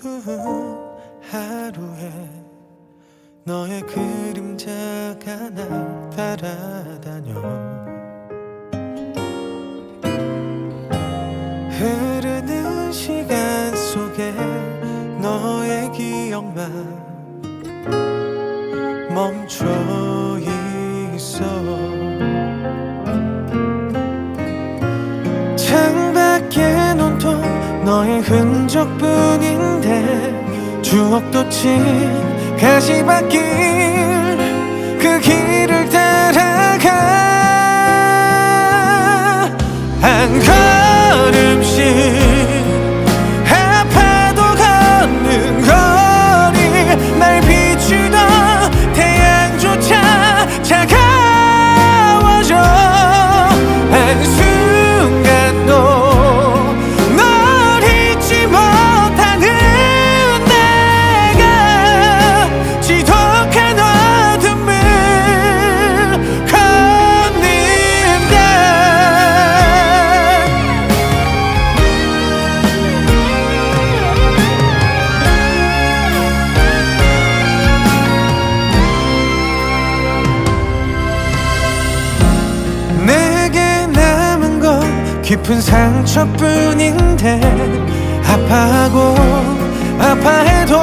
어두운 하루에 너의 그림자가 날 따라다녀. 흐르는 시간 속에 너의 기억만 멈춰 있어 너의 흔적뿐인데 추억도 친 가시밭길 그 길을 따라 깊은 상처뿐인데 아파하고 아파해도